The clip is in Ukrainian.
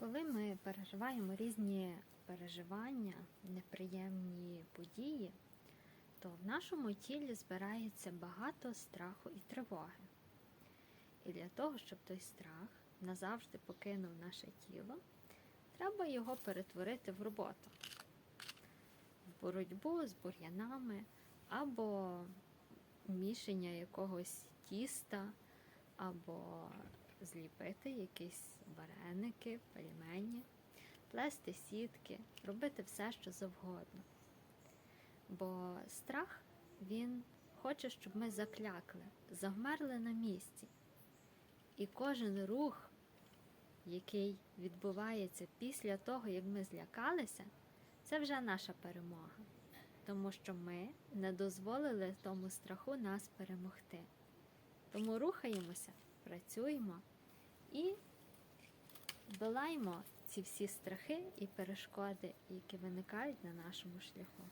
Коли ми переживаємо різні переживання, неприємні події, то в нашому тілі збирається багато страху і тривоги. І для того, щоб той страх назавжди покинув наше тіло, треба його перетворити в роботу, в боротьбу з бур'янами або мішання якогось тіста, або зліпити якісь вареники, пельмені, плести сітки, робити все, що завгодно. Бо страх, він хоче, щоб ми заклякли, завмерли на місці. І кожен рух, який відбувається після того, як ми злякалися, це вже наша перемога. Тому що ми не дозволили тому страху нас перемогти. Тому рухаємося, працюємо і долаємо ці всі страхи і перешкоди, які виникають на нашому шляху.